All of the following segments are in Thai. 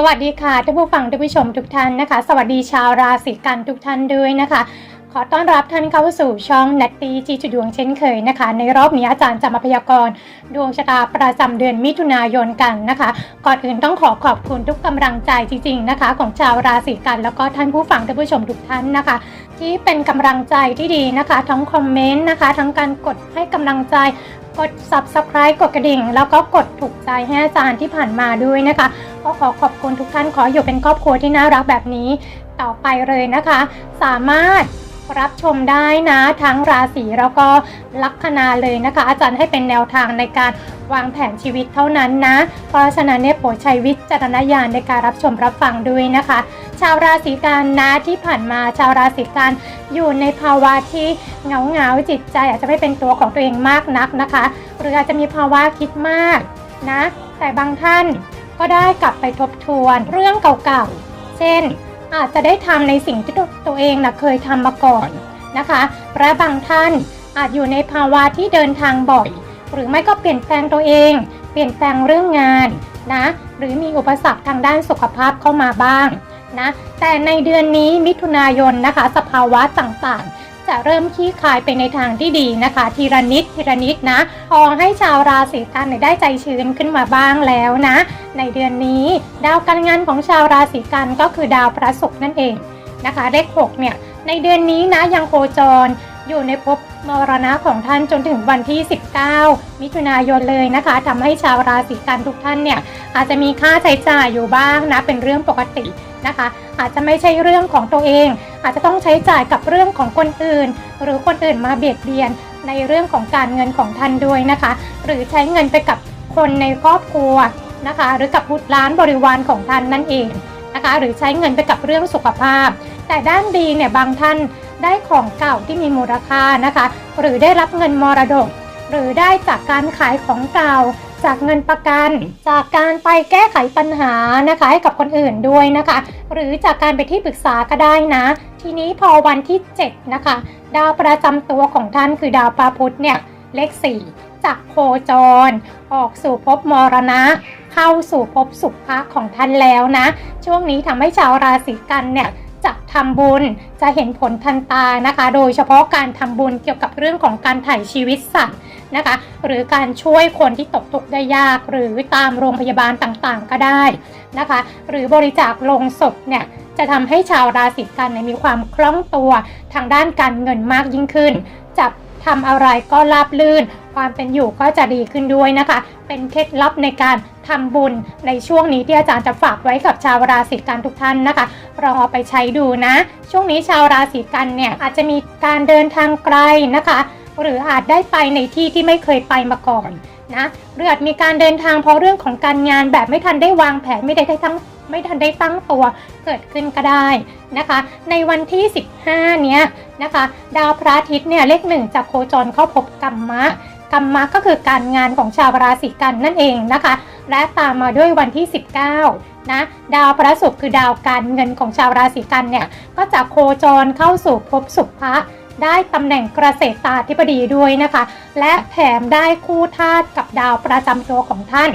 สวัสดีค่ะท่านผู้ฟังท่านผู้ชมทุกท่านนะคะ สวัสดีชาวราศีกันทุกท่านด้วยนะคะ ขอต้อนรับท่านเข้าสู่ช่องนัตตีจีจุดดวงเช่นเคยนะคะ ในรอบนี้อาจารย์จะมาพยากรณ์ดวงชะตาประจำเดือนมิถุนายนกันนะคะ ก่อนอื่นต้องขอขอบคุณทุกกำลังใจจริง ๆนะคะ ของชาวราศีกันแล้วก็ท่านผู้ฟังท่านผู้ชมทุกท่านนะคะ ที่เป็นกำลังใจที่ดีนะคะ ทั้งคอมเมนต์นะคะ ทั้งการกดให้กำลังใจ กด subscribe กดกระดิ่ง แล้วก็กดถูกใจให้อาจารย์ที่ผ่านมาด้วยนะคะก็ขอขอบคุณทุกท่านขออยู่เป็นครอบครัวที่น่ารักแบบนี้ต่อไปเลยนะคะ สามารถ รับชมได้นะ ทั้งราศีแล้วก็ลัคนาเลยนะคะ อาจารย์ให้เป็นแนวทางในการวางแผนชีวิตเท่านั้นนะ เพราะฉะนั้นเนี่ยโปรดใช้วิจารณญาณในการรับชมรับฟังด้วยนะคะ ชาวราศีกันนะที่ผ่านมาชาวราศีกันอยู่ในภาวะที่เหงาเหงาๆจิตใจ อาจจะไม่เป็นตัวของตัวเองมากนักนะคะ หรืออาจจะมีภาวะคิดมากนะ แต่บางท่านก็ได้กลับไปทบทวนเรื่องเก่าๆ เช่น อาจจะได้ทำในสิ่งที่ตัวเองนะเคยทำมาก่อนนะคะและบางท่านอาจอยู่ในภาวะที่เดินทางบ่อย หรือไม่ก็เปลี่ยนแปลงตัวเอง เปลี่ยนแปลงเรื่องงานนะหรือมีอุปสรรคทางด้านสุขภาพเข้ามาบ้างนะแต่ในเดือนนี้มิถุนายนนะคะ สภาวะต่างๆ จะเริ่มขี้คายไปในทางที่ดีนะคะ ทีละนิดทีละนิดนะพอให้ชาวราศีกันได้ใจชื้นขึ้นมาบ้างแล้วนะ ในเดือนนี้ดาวการงานของชาวราศีกันก็คือดาวพระศุกร์นั่นเองนะคะเลข6เนี่ยในเดือนนี้นะยังโคจรอยู่ในภพมรณะของท่านจนถึงวันที่ 19 มิถุนายนเลยนะคะทำให้ชาวราศีกันทุกท่านเนี่ยอาจจะมีค่าใช้จ่ายอยู่บ้างนะเป็นเรื่องปกติ นะคะ อาจจะไม่ใช่เรื่องของตัวเอง อาจจะต้องใช้จ่ายกับเรื่องของคนอื่น หรือคนอื่นมาเบียดเบียนในเรื่องของการเงินของท่านด้วยนะคะ หรือใช้เงินไปกับคนในครอบครัวนะคะ หรือกับบุตรล้านบริวารของท่านนั่นเองนะคะ หรือใช้เงินไปกับเรื่องสุขภาพ แต่ด้านดีเนี่ยบางท่านได้ของเก่าที่มีมูลค่านะคะ หรือได้รับเงินมรดก หรือได้จากการขายของเก่า จากเงินประกัน จากการไปแก้ไขปัญหานะคะให้กับคนอื่นด้วยนะคะ หรือจากการไปที่ปรึกษาก็ได้นะ ทีนี้พอวันที่ 7 นะคะ ดาวประจำตัวของท่านคือดาวพระพุธเนี่ยเลข 4 จากโคจร ออกสู่ภพมรณะ เข้าสู่ภพสุภะของท่านแล้วนะ ช่วงนี้ทำให้ชาวราศีกันเนี่ย ทำบุญจะเห็นผลทันตานะคะ โดยเฉพาะการทำบุญเกี่ยวกับเรื่องของการถ่ายชีวิตสัตว์นะคะ หรือการช่วยคนที่ตกทุกข์ได้ยากหรือตามโรงพยาบาลต่างๆ ก็ได้นะคะ หรือบริจาคลงศพเนี่ยจะทำให้ชาวราศีกันเนี่ยมีความคล่องตัวทางด้านการเงินมากยิ่งขึ้นจะ ทำอะไรก็ราบลื่น ความเป็นอยู่ก็จะดีขึ้นด้วยนะคะ เป็นเคล็ดลับในการทำบุญในช่วงนี้ที่อาจารย์จะฝากไว้กับชาวราศีกันทุกท่านนะคะลองเอาไปใช้ดูนะ ช่วงนี้ชาวราศีกันเนี่ยอาจจะมีการเดินทางไกลนะคะ หรืออาจได้ไปในที่ที่ไม่เคยไปมาก่อนนะหรืออาจมีการเดินทางเพราะเรื่องของการงานแบบไม่ทันได้วางแผนไม่ได้ได้ทั้ง ไม่ทันได้ตั้งตัวเกิดขึ้นก็ได้นะคะ ในวันที่ 15 เนี้ยนะคะ ดาวพระอาทิตย์เนี่ยเลขหนึ่งจะโคจรเข้าพบกัมมะกัมมะก็คือการงานของชาวราศีกันนั่นเองนะคะ และตามมาด้วยวันที่ 19 นะ ดาวพระศุกร์คือดาวการเงินของชาวราศีกันเนี่ย ก็จะโคจรเข้าสู่ภพสุภะได้ตำแหน่งเกษตราธิบดีด้วยนะคะ และแถมได้คู่ธาตุกับดาวประจำตัวของท่าน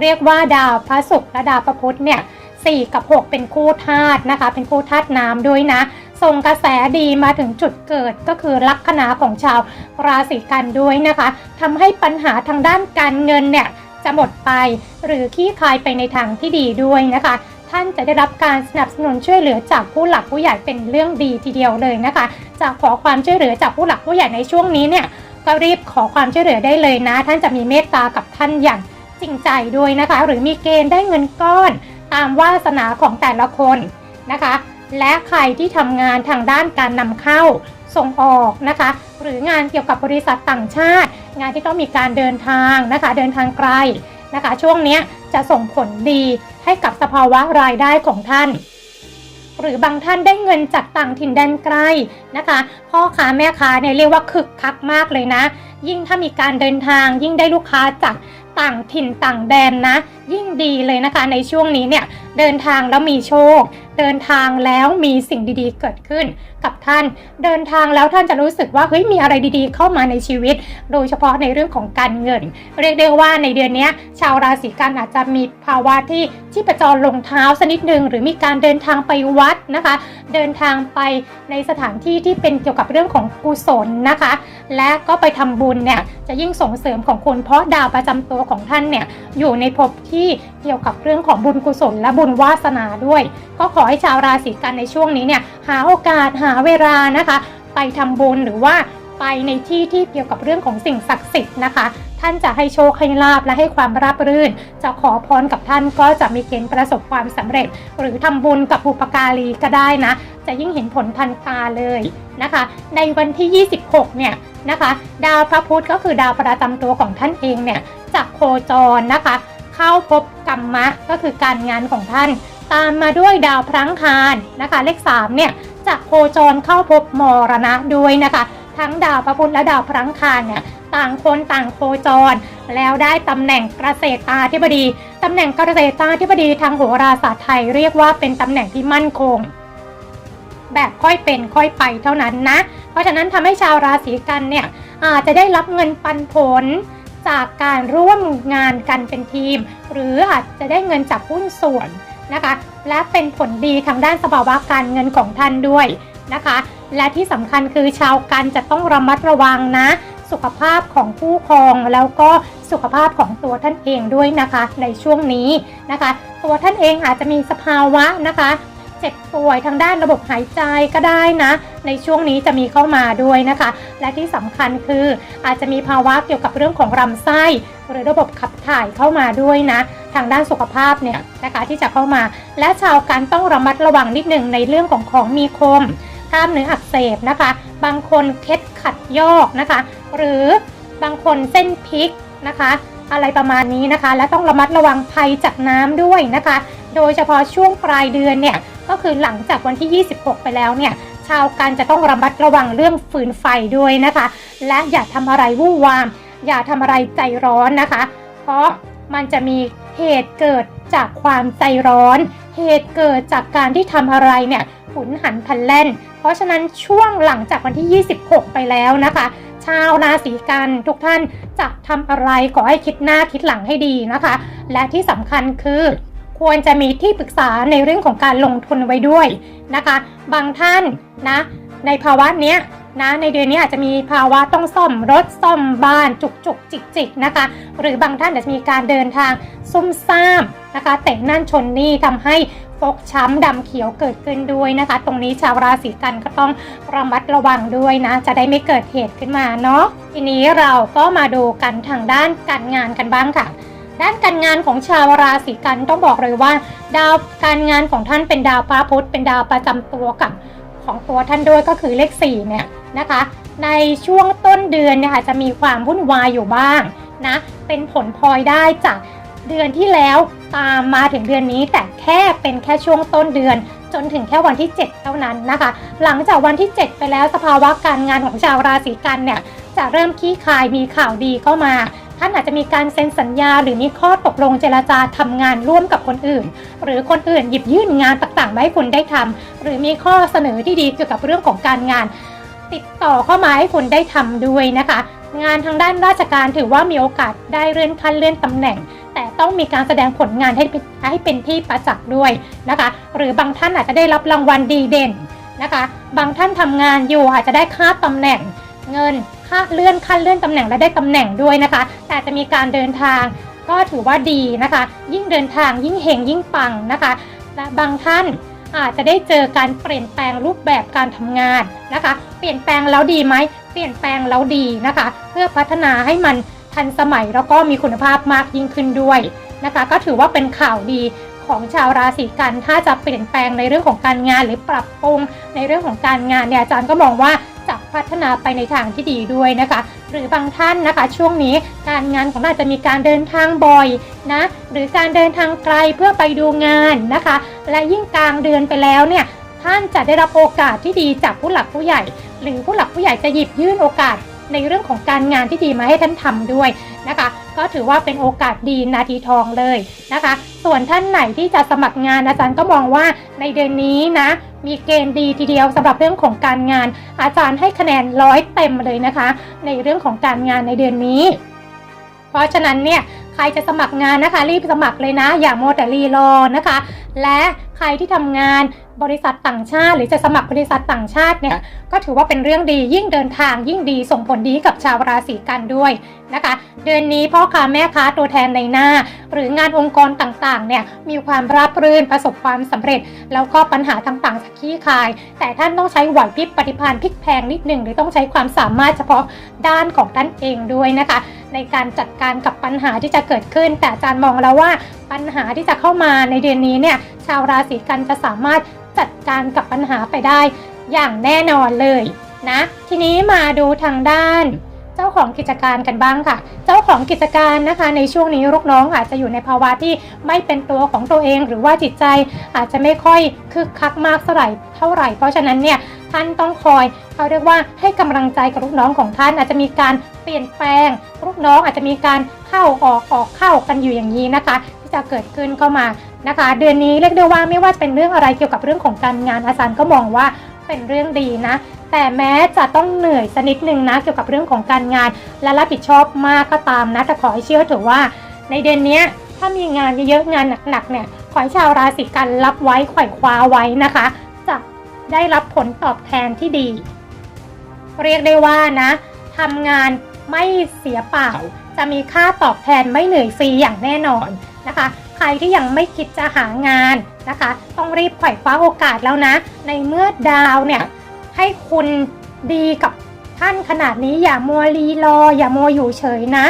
เรียกว่าดาวพระศุกร์และดาวพระพุธเนี่ย 4 กับ 6 เป็นคู่ธาตุนะคะ เป็นคู่ธาตุน้ำด้วยนะ ส่งกระแสดีมาถึงจุดเกิดก็คือลัคนาของชาวราศีกันด้วยนะคะทำให้ปัญหาทางด้านการเงินเนี่ยจะหมดไปหรือขี้คายไปในทางที่ดีด้วยนะคะท่านจะได้รับการสนับสนุนช่วยเหลือจากผู้หลักผู้ใหญ่เป็นเรื่องดีทีเดียวเลยนะคะ จะขอความช่วยเหลือจากผู้หลักผู้ใหญ่ในช่วงนี้เนี่ยก็รีบขอความช่วยเหลือได้เลยนะ ท่านจะมีเมตตากับท่านอย่างจริงใจด้วยนะคะ หรือมีเกณฑ์ได้เงินก้อน ตามวาสนาของแต่ละคนนะคะ และใครที่ทำงานทางด้านการนำเข้าส่งออกนะคะ หรืองานเกี่ยวกับบริษัทต่างชาติ งานที่ต้องมีการเดินทางนะคะ เดินทางไกลนะคะ ช่วงนี้จะส่งผลดีให้กับสภาวะรายได้ของท่านหรือบางท่านได้เงินจากต่างถิ่นแดนไกลนะคะ พ่อค้าแม่ค้าเนี่ยเรียกว่าคึกคักมากเลยนะ ยิ่งถ้ามีการเดินทางยิ่งได้ลูกค้าจาก ต่างถิ่นต่างแดนนะ ยิ่งดีเลยนะคะในช่วงนี้เนี่ยเดินทางแล้วมีโชค เดินทางแล้วมีสิ่งดีๆเกิดขึ้นกับท่าน เดินทางแล้วท่านจะรู้สึกว่าเฮ้ยมีอะไรดีๆ เข้ามาในชีวิต โดยเฉพาะในเรื่องของการเงิน เรียกได้ว่าในเดือนนี้ชาวราศีกันอาจจะมีภาวะที่ที่ประจรลงเท้าสักนิดหนึ่งหรือมีการเดินทางไปวัดนะคะ เดินทางไปในสถานที่ที่เป็นเกี่ยวกับเรื่องของกุศลนะคะ และก็ไปทำบุญเนี่ยจะยิ่งส่งเสริมของคุณเพราะดาวประจำตัวของท่านเนี่ยอยู่ในภพที่เกี่ยวกับเรื่องของบุญกุศลและบุญวาสนาด้วย ก็ขอให้ชาวราศีกันในช่วงนี้เนี่ยหาโอกาสหาเวลานะคะ ไปทำบุญหรือว่าไปในที่ที่เกี่ยวกับเรื่องของสิ่งศักดิ์สิทธิ์นะคะ ท่านจะให้โชคให้ลาบและให้ความราบรื่น จะขอพรกับท่านก็จะมีเกณฑ์ประสบความสำเร็จ หรือทำบุญกับบุปการีก็ได้นะ จะยิ่งเห็นผลทันตาเลยนะคะ ในวันที่ 26 เนี่ยนะคะ ดาวพระพุธก็คือดาวประจำตัวของท่านเองเนี่ยจะโคจรนะคะ เข้าพบกรรมะก็คือการงานของท่าน ตามมาด้วยดาวพลังคารนะคะ เลข3เนี่ยจะโคจรเข้าพบมรณะด้วยนะคะ ทั้งดาวพระพุธและดาวพลังคารเนี่ยต่างคนต่างโคจร แล้วได้ตำแหน่งเกษตราธิบดีตำแหน่งเกษตราธิบดีทางโหราศาสตร์ไทยเรียกว่าเป็นตำแหน่งที่มั่นคง แบบค่อยเป็นค่อยไปเท่านั้นนะ เพราะฉะนั้นทำให้ชาวราศีกันเนี่ยอาจจะได้รับเงินปันผลจากการร่วมงานกันเป็นทีม หรืออาจจะได้เงินจากหุ้นส่วน นะคะ และเป็นผลดีทางด้านสภาวะการเงินของท่านด้วยนะคะ และที่สำคัญคือชาวกันจะต้องระมัดระวังนะ สุขภาพของผู้ครองแล้วก็สุขภาพของตัวท่านเองด้วยนะคะ ในช่วงนี้นะคะ ตัวท่านเองอาจจะมีสภาวะนะคะเจ็บป่วยทางด้านระบบหายใจก็ได้นะ ในช่วงนี้จะมีเข้ามาด้วยนะคะ และที่สำคัญคืออาจจะมีภาวะเกี่ยวกับเรื่องของลำไส้ หรือระบบขับถ่ายเข้ามาด้วยนะ ทางด้านสุขภาพเนี่ยนะคะที่จะเข้ามา และชาวกันต้องระมัดระวังนิดหนึ่งในเรื่องของของมีคมกล้ามเนื้ออักเสบนะคะ บางคนเคล็ดขัดยอกนะคะ หรือบางคนเส้นพลิกนะคะ อะไรประมาณนี้นะคะ และต้องระมัดระวังภัยจากน้ำด้วยนะคะ โดยเฉพาะช่วงปลายเดือนเนี่ยก็คือหลังจากวันที่ 26 ไปแล้วเนี่ยชาวกันจะต้องระมัดระวังเรื่องฟืนไฟด้วยนะคะ และอย่าทำอะไรวู่วาม อย่าทำอะไรใจร้อนนะคะ เพราะมันจะมีเหตุเกิดจากความใจร้อน เหตุเกิดจากการที่ทำอะไรเนี่ยหุนหันพันแล่น เพราะฉะนั้นช่วงหลังจากวันที่ 26 ไปแล้วนะคะ ชาวราศีกันทุกท่านจะทำอะไรขอให้คิดหน้าคิดหลังให้ดีนะคะ และที่สำคัญคือควรจะมีที่ปรึกษาในเรื่องของการลงทุนไว้ด้วยนะคะ บางท่านนะ ในภาวะเนี้ย นะ ในเดือนนี้อาจจะมีภาวะต้องซ่อมรถซ่อมบ้านจุกจุกจิกจิกนะคะ หรือบางท่านอาจจะมีการเดินทางซุ่มซ่ามนะคะเตะนั่นชนนี่ทำให้ฟกช้ำดำเขียวเกิดขึ้นด้วยนะคะ ตรงนี้ชาวราศีกันก็ต้องระมัดระวังด้วยนะ จะได้ไม่เกิดเหตุขึ้นมาเนาะทีนี้เราก็มาดูกันทางด้านการงานกันบ้างค่ะ ด้านการงานของชาวราศีกันต้องบอกเลยว่า ดาวการงานของท่านเป็นดาวพระพุธเป็นดาวประจำตัวกับของตัวท่านด้วยก็คือเลข4เนี่ย นะคะ ในช่วงต้นเดือนนี่ยค่ะจะมีความวุ่นวายอยู่บ้างนะ เป็นผลพลอยได้จากเดือนที่แล้วตามมาถึงเดือนนี้แต่แค่เป็นแค่ช่วงต้นเดือน จนถึงแค่วันที่ 7 เท่านั้นนะคะ หลังจากวันที่ 7 ไปแล้วสภาวะการงานของชาวราศีกันเนี่ยจะเริ่มขี้คายมีข่าวดีเข้ามาท่านอาจจะมีการเซ็นสัญญา หรือมีข้อตกลงเจรจาทำงานร่วมกับคนอื่น หรือคนอื่นหยิบยื่นงานต่างๆมาให้คุณได้ทำหรือมีข้อเสนอที่ดีเกี่ยวกับเรื่องของการงาน ติดต่อเข้ามาให้คุณได้ทำด้วยนะคะ งานทางด้านราชการถือว่ามีโอกาสได้เลื่อนขั้นเลื่อนตำแหน่ง แต่ต้องมีการแสดงผลงานให้ให้เป็นที่ประจักษ์ด้วยนะคะ หรือบางท่านอาจจะได้รับรางวัลดีเด่นนะคะ บางท่านทำงานอยู่อาจจะได้ค่าตำแหน่งเงินค่าเลื่อนขั้นเลื่อนตำแหน่งและได้ตำแหน่งด้วยนะคะ แต่จะมีการเดินทางก็ถือว่าดีนะคะ ยิ่งเดินทางยิ่งเฮงยิ่งปังนะคะและบางท่าน อาจจะได้เจอการเปลี่ยนแปลงรูปแบบการทำงานนะคะ เปลี่ยนแปลงแล้วดีไหมเปลี่ยนแปลงแล้วดีนะคะ เพื่อพัฒนาให้มันทันสมัยแล้วก็มีคุณภาพมากยิ่งขึ้นด้วยนะคะ ก็ถือว่าเป็นข่าวดีของชาวราศีกัน ถ้าจะเปลี่ยนแปลงในเรื่องของการงานหรือปรับปรุงในเรื่องของการงานเนี่ยอาจารย์ก็มองว่าจะพัฒนาไปในทางที่ดีด้วยนะคะ หรือบางท่านนะคะ ช่วงนี้การงานของเราจจะมีการเดินทางบ่อยนะหรือการเดินทางไกลเพื่อไปดูงานนะคะ และยิ่งกลางเดือนไปแล้วเนี่ยท่านจะได้รับโอกาสที่ดีจากผู้หลักผู้ใหญ่ หรือผู้หลักผู้ใหญ่จะหยิบยื่นโอกาสในเรื่องของการงานที่ดีมาให้ท่านทำด้วยนะคะ ก็ถือว่าเป็นโอกาสดีนาทีทองเลยนะคะส่วนส่วนท่านไหนที่จะสมัครงานอาจารย์ก็มองว่าในเดือนนี้นะ มีเกณฑ์ดีทีเดียวสำหรับเรื่องของการงาน อาจารย์ให้คะแนนร้อยเต็มเลยนะคะ ในเรื่องของการงานในเดือนนี้ เพราะฉะนั้นเนี่ยใครจะสมัครงานนะคะ รีบสมัครเลยนะ อย่าโมแต่รีรอนะคะ และใครที่ทำงาน บริษัทต่างชาติ หรือจะสมัครบริษัทต่างชาติเนี่ยก็ถือว่าเป็นเรื่องดียิ่งเดินทางยิ่งดีส่งผลดีกับชาวราศีกันด้วยนะคะ เดือนนี้พ่อค้าแม่ค้าตัวแทนในหน้า หรืองานองค์กรต่างๆเนี่ยมีความราบรื่นประสบความสำเร็จ แล้วก็ปัญหาต่างๆจะคลี่คลาย แต่ท่านต้องใช้ไหวพริบปฏิภาณพลิกแพลงนิดหนึ่งหรือต้องใช้ความสามารถเฉพาะด้านของท่านเองด้วยนะคะ ในการจัดการกับปัญหาที่จะเกิดขึ้น แต่อาจารย์มองแล้วว่าปัญหาที่จะเข้ามาในเดือนนี้เนี่ยชาวราศีกันจะสามารถ จัดการกับปัญหาไปได้ อย่างแน่นอนเลยนะ ทีนี้มาดูทางด้าน เจ้าของกิจการกันบ้างค่ะ เจ้าของกิจการนะคะ ในช่วงนี้ลูกน้องอาจจะอยู่ในภาวะที่ไม่เป็นตัวของตัวเอง หรือว่าจิตใจอาจจะไม่ค่อยคึกคักมากเท่าไหร่เท่าไหร่ เพราะฉะนั้นเนี่ยท่านต้องคอยเขาเรียกว่าให้กำลังใจกับลูกน้องของท่าน อาจจะมีการเปลี่ยนแปลงลูกน้องอาจจะมีการเข้าออกออกเข้ากันอยู่อย่างนี้นะคะ ที่จะเกิดขึ้นเข้ามา นะคะ เดือนนี้เรียกได้ว่าไม่ว่าจะเป็นเรื่องอะไรเกี่ยวกับเรื่องของการงานอาจารย์ก็มองว่าเป็นเรื่องดีนะ แต่แม้จะต้องเหนื่อยสักนิดนึงนะเกี่ยวกับเรื่องของการงาน และรับผิดชอบมากก็ตามนะแต่ขอให้เชื่อเถอะว่า ในเดือนนี้ถ้ามีงานเยอะๆงานหนักๆเนี่ยขอให้ชาวราศีกันรับไว้ไขว่คว้าไว้นะคะ จะได้รับผลตอบแทนที่ดี เรียกได้ว่านะทำงานไม่เสียเปล่า จะมีค่าตอบแทนไม่เหนื่อยฟรีอย่างแน่นอนนะคะ ใครที่ยังไม่คิดจะหางานนะคะ ต้องรีบไขว่คว้าโอกาสแล้วนะ ในเมื่อดาวเนี่ยให้คุณดีกับท่านขนาดนี้อย่ามัวรีรอ อย่ามัวอยู่เฉยนะ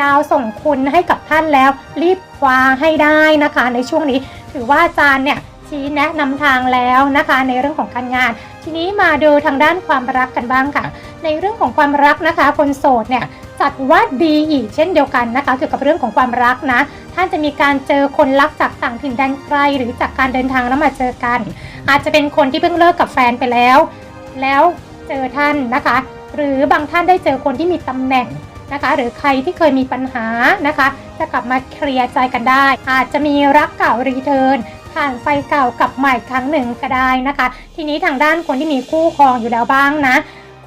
ดาวส่งคุณให้กับท่านแล้ว รีบคว้าให้ได้นะคะ ในช่วงนี้ถือว่าอาจารย์เนี่ยชี้แนะนำทางแล้วนะคะ ในเรื่องของการงาน ทีนี้มาดูทางด้านความรักกันบ้างค่ะ ในเรื่องของความรักนะคะ คนโสดเนี่ย จัดว่าดีอีกเช่นเดียวกันนะคะเกี่ยวกับเรื่องของความรักนะ ท่านจะมีการเจอคนรักจากต่างถิ่นแดนไกลหรือจากการเดินทางแล้วมาเจอกัน อาจจะเป็นคนที่เพิ่งเลิกกับแฟนไปแล้ว แล้วเจอท่านนะคะ หรือบางท่านได้เจอคนที่มีตำแหน่งนะคะ หรือใครที่เคยมีปัญหานะคะ จะกลับมาเคลียร์ใจกันได้ อาจจะมีรักเก่ารีเทิร์นผ่านไฟเก่ากับใหม่ครั้งหนึ่งก็ได้นะคะ ทีนี้ทางด้านคนที่มีคู่ครองอยู่แล้วบ้างนะ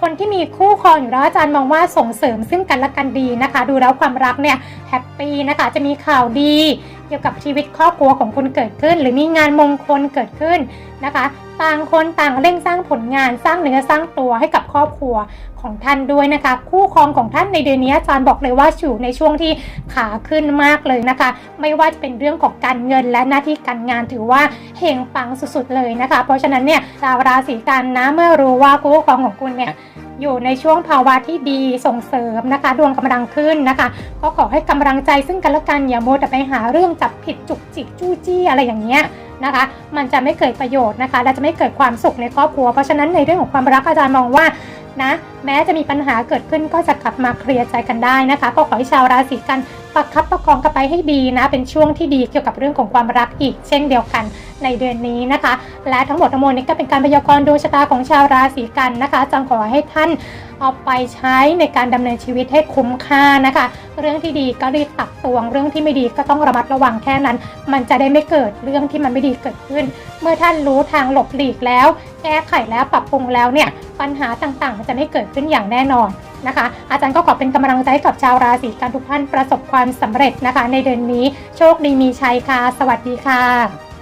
คนที่มีคู่ครองอยู่แล้วอาจารย์มองว่าส่งเสริมซึ่งกันและกันดีนะคะ ดูแล้วความรักเนี่ยแฮปปี้นะคะจะมีข่าวดี เกี่ยวกับชีวิตครอบครัวของคุณเกิดขึ้น หรือมีงานมงคลเกิดขึ้นนะคะ ต่างคนต่างเร่งสร้างผลงานสร้างเนื้อสร้างตัวให้กับครอบครัวของท่านด้วยนะคะ คู่ครองของท่านในเดือนนี้อาจารย์บอกเลยว่าอยู่ในช่วงที่ขาขึ้นมากเลยนะคะ ไม่ว่าจะเป็นเรื่องของการเงินและหน้าที่การงานถือว่าเฮงปังสุดๆเลยนะคะ เพราะฉะนั้นเนี่ยชาวราศีกันนะเมื่อรู้ว่าคู่ครองของคุณเนี่ย อยู่ในช่วงภาวะที่ดีส่งเสริมนะคะ ดวงกำลังขึ้นนะคะ ก็ขอให้กำลังใจซึ่งกันและกันอย่าโมแต่ไปหาเรื่องจับผิดจุกจิกจู้จี้อะไรอย่างเงี้ยนะคะ มันจะไม่เกิดประโยชน์นะคะ และจะไม่เกิดความสุขในครอบครัว เพราะฉะนั้นในเรื่องของความรักอาจารย์มองว่านะ แม้จะมีปัญหาเกิดขึ้นก็จะกลับมาเคลียร์ใจกันได้นะคะ ก็ขอให้ชาวราศีกัน ประคับประคองกันไปให้ดีนะ เป็นช่วงที่ดีเกี่ยวกับเรื่องของความรักอีก เช่นเดียวกันในเดือนนี้นะคะ และทั้งหมดทั้งมวลนี้ก็เป็นการพยากรณ์ดวงชะตาของชาวราศีกันนะคะจังขอให้ท่านเอาไปใช้ในการดำเนินชีวิตให้คุ้มค่านะคะ เรื่องที่ดีก็รีบตักตวง เรื่องที่ไม่ดีก็ต้องระมัดระวังแค่นั้น มันจะได้ไม่เกิดเรื่องที่มันไม่ดีเกิดขึ้น เมื่อท่านรู้ทางหลบหลีกแล้ว แก้ไขแล้วปรับปรุงแล้วเนี่ย ปัญหาต่างๆมันจะไม่เกิดขึ้นอย่างแน่นอนนะคะ อาจารย์ก็ขอเป็นกำลังใจให้กับชาวราศีกันทุกท่านประสบความสำเร็จนะคะ ในเดือนนี้โชคดีมีชัยค่ะ สวัสดีค่ะ